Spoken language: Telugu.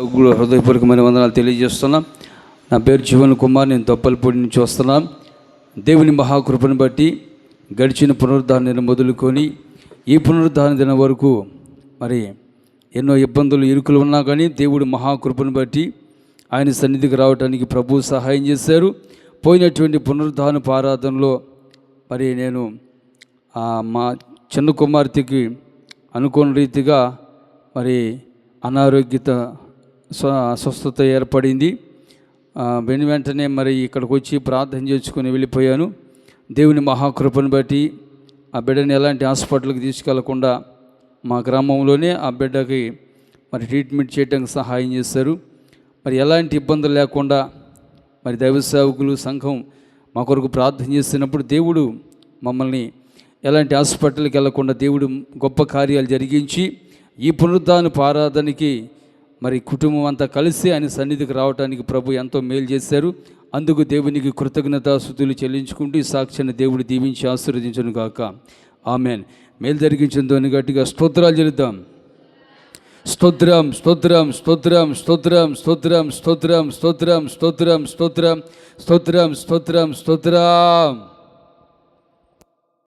హృదయపూర్వకమైన వందనాలు తెలియజేస్తున్నాం. నా పేరు జీవన్ కుమార్ నేను తొప్పలపూడి నుంచి వస్తున్నాం. దేవుని మహాకృపను బట్టి గడిచిన పునరుద్ధారణ మొదలుకొని ఈ పునరుద్ధారణ దినం వరకు మరి ఎన్నో ఇబ్బందులు ఇరుకులు ఉన్నా కానీ దేవుడి మహాకృపను బట్టి ఆయన సన్నిధికి రావడానికి ప్రభు సహాయం చేశారు. పోయినటువంటి పునరుద్ధారణ ఆరాధనలో మరి నేను మా చిన్న కుమార్తెకి అనుకోని రీతిగా మరి అనారోగ్యత స్వ అస్వస్థత ఏర్పడింది. వెను వెంటనే మరి ఇక్కడికి వచ్చి ప్రార్థన చేసుకుని వెళ్ళిపోయాను. దేవుని మహాకృపను బట్టి ఆ బిడ్డని ఎలాంటి హాస్పిటల్కి తీసుకెళ్ళకుండా మా గ్రామంలోనే ఆ బిడ్డకి మరి ట్రీట్మెంట్ చేయడానికి సహాయం చేశారు. మరి ఎలాంటి ఇబ్బందులు లేకుండా మరి దైవ సేవకులు సంఘం మా కొరకు ప్రార్థన చేస్తున్నప్పుడు దేవుడు మమ్మల్ని ఎలాంటి హాస్పిటల్కి వెళ్ళకుండా దేవుడు గొప్ప కార్యాలు జరిగించి ఈ పునరుద్ధాన ఆరాధనకి మరి కుటుంబం అంతా కలిసి ఆయన సన్నిధికి రావడానికి ప్రభు ఎంతో మేలు చేశారు అందుకు దేవునికి కృతజ్ఞతాస్థుతులు చెల్లించుకుంటూ ఈ సాక్ష్యాన్ని దేవుడు దీవించి ఆశీర్వదించను గాక ఆమెన్ మేలు జరిగించిందని గట్టిగా స్తోత్రాలు చెల్లిద్దాం స్తోత్రం స్తోత్రం స్తోత్రం స్తోత్రం స్తోత్రం స్తోత్రం స్తోత్రం స్తోత్రం స్తోత్రం స్తోత్రం స్తోత్రం స్తోత్రం